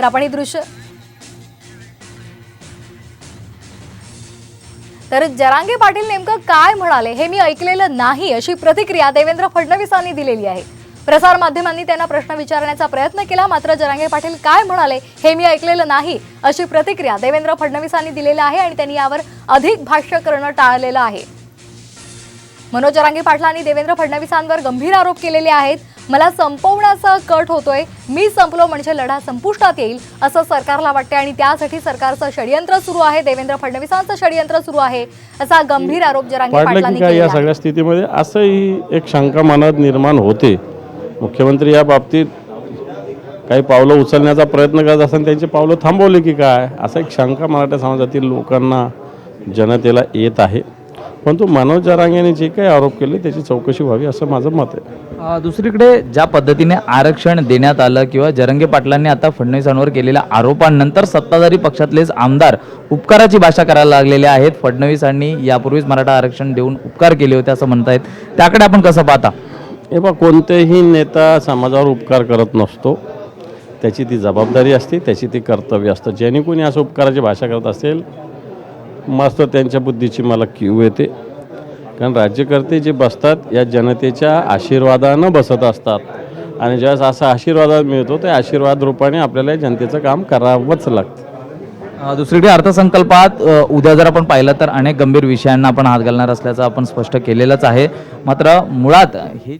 तर आपण ही दृश्य तर जरांगे पाटील नेमकं काय म्हणाले हे मी ऐकलेलं नाही अशी प्रतिक्रिया देवेंद्र फडणवीसांनी दिलेली आहे. प्रसार माध्यमांनी त्यांना प्रश्न विचारण्याचा प्रयत्न केला मात्र जरांगे पाटील काय म्हणाले हे मी ऐकलेलं नाही अशी प्रतिक्रिया देवेंद्र फडणवीसांनी दिलेली आहे आणि त्यांनी यावर अधिक भाष्य करणं टाळलेलं आहे. मनोज जरांगे पाटलांनी देवेंद्र फडणवीसांवर गंभीर आरोप केलेले आहेत. मला संपवण्याचा कट होतोय. मी संपलो म्हणजे लढा संपुष्टात येईल असं सरकारला वाटते आणि त्यासाठी सरकारचं षडयंत्र सुरू आहे. देवेंद्र फडणवीसांचं षडयंत्र सुरू आहे असा गंभीर आरोप जरांगे पाटलांनी या सगळ्या स्थितीमध्ये असंही एक शंका मनात निर्माण होते. मुख्यमंत्री या बाबतीत काही पावलं उचलण्याचा प्रयत्न करत असताना त्यांची पावलं थांबवली की काय असा एक शंका मराठा समाजातील लोकांना जनतेला येत आहे. परंतु मनोज जरांगेने जे काही आरोप केले त्याची चौकशी व्हावी असं माझं मत आहे. दुसरीकडे ज्या पद्धतीने आरक्षण देण्यात आलं किंवा जरंगे पाटलांनी आता फडणवीसांवर केलेल्या आरोपांनंतर सत्ताधारी पक्षातलेच आमदार उपकाराची भाषा करायला लागलेले आहेत. फडणवीसांनी यापूर्वीच मराठा आरक्षण देऊन उपकार केले होते असं म्हणतायत. त्याकडे आपण कसं पाहता? हे बा कोणतेही नेता समाजावर उपकार करत नसतो. त्याची ती जबाबदारी असते त्याची ती कर्तव्य असतं. ज्याने कोणी असं उपकाराची भाषा करत असेल मस्त त्यांच्या बुद्धीची मला कीव येते. कारण राज्यकर्ते जे बसतात या जनतेच्या आशीर्वादानं बसत असतात. आणि ज्यावेळेस असा आशीर्वाद मिळतो त्या आशीर्वाद रूपाने आपल्याला जनतेचं काम करावंच लागतं. दुसरीकडे अर्थसंकल्पात उद्या जर आपण पाहिलं तर अनेक गंभीर विषयांना आपण हात घालणार असल्याचं आपण स्पष्ट केलेलंच आहे. मात्र मुळात हे